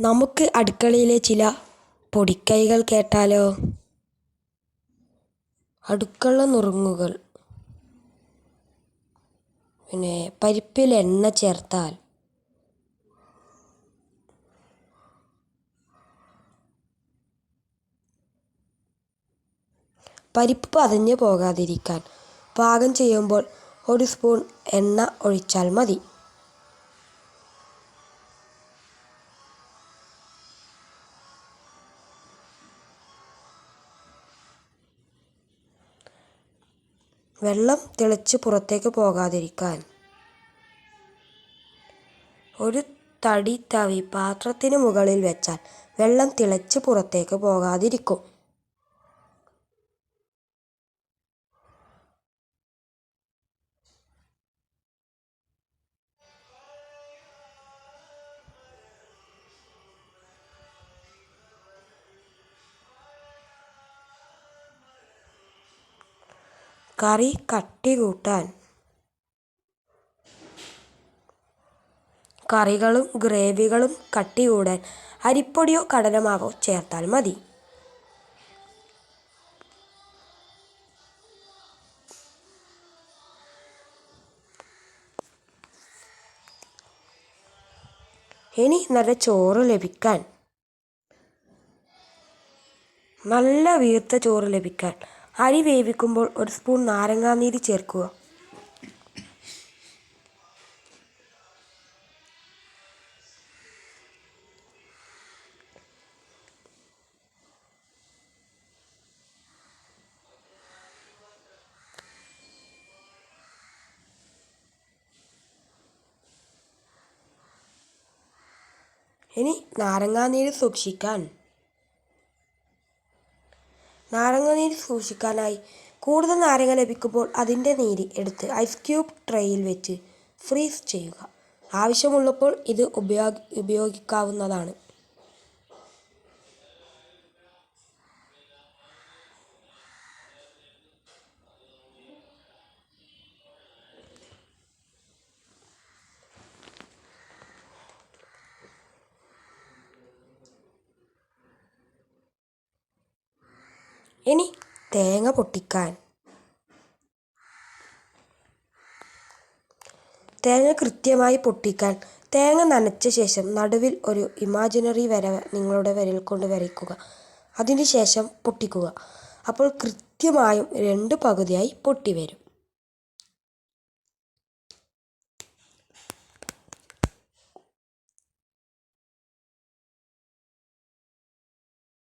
നമുക്ക് അടുക്കളയിലെ ചില പൊടിക്കൈകൾ കേട്ടാലോ? അടുക്കള നുറുങ്ങുകൾ. പിന്നെ പരിപ്പിൽ എണ്ണ ചേർത്താൽ. പരിപ്പ് പതഞ്ഞു പോകാതിരിക്കാൻ പാകം ചെയ്യുമ്പോൾ ഒരു സ്പൂൺ എണ്ണ ഒഴിച്ചാൽ മതി. വെള്ളം തിളച്ച് പുറത്തേക്ക് പോകാതിരിക്കാൻ. ഒരു തടി തവി പാത്രത്തിന് മുകളിൽ വെച്ചാൽ വെള്ളം തിളച്ച് പുറത്തേക്ക് പോകാതിരിക്കും. കറി കട്ടി കൂട്ടാൻ. കറികളും ഗ്രേവികളും കട്ടി കൂടാൻ. അരിപ്പൊടിയോ കടലമാവോ ചേർത്താൽ മതി. ഇനി നല്ല ചോറ് ലഭിക്കാൻ. നല്ല വീർത്ത ചോറ് ലഭിക്കാൻ. അരി വേവിക്കുമ്പോൾ ഒരു സ്പൂൺ നാരങ്ങാനീര് ചേർക്കുക. ഇനി നാരങ്ങാനീര് സൂക്ഷിക്കാൻ നാരങ്ങാനീര് സൂക്ഷിക്കാനായി കൂടുതൽ നാരങ്ങ ലഭിക്കുമ്പോൾ അതിന്റെ നീര് എടുത്ത് ഐസ് ക്യൂബ് ട്രേയിൽ വെച്ച് ഫ്രീസ് ചെയ്യുക. ആവശ്യമുള്ളപ്പോൾ ഇത് ഉപയോഗി ഉപയോഗിക്കാവുന്നതാണ്. ഇനി തേങ്ങ പൊട്ടിക്കാൻ. തേങ്ങ കൃത്യമായി പൊട്ടിക്കാൻ. തേങ്ങ നനച്ച ശേഷം നടുവിൽ ഒരു ഇമാജിനറി വര നിങ്ങളുടെ വിരൽ കൊണ്ട് വരയ്ക്കുക. അതിനുശേഷം പൊട്ടിക്കുക. അപ്പോൾ കൃത്യമായും രണ്ട് പകുതിയായി പൊട്ടി വരും.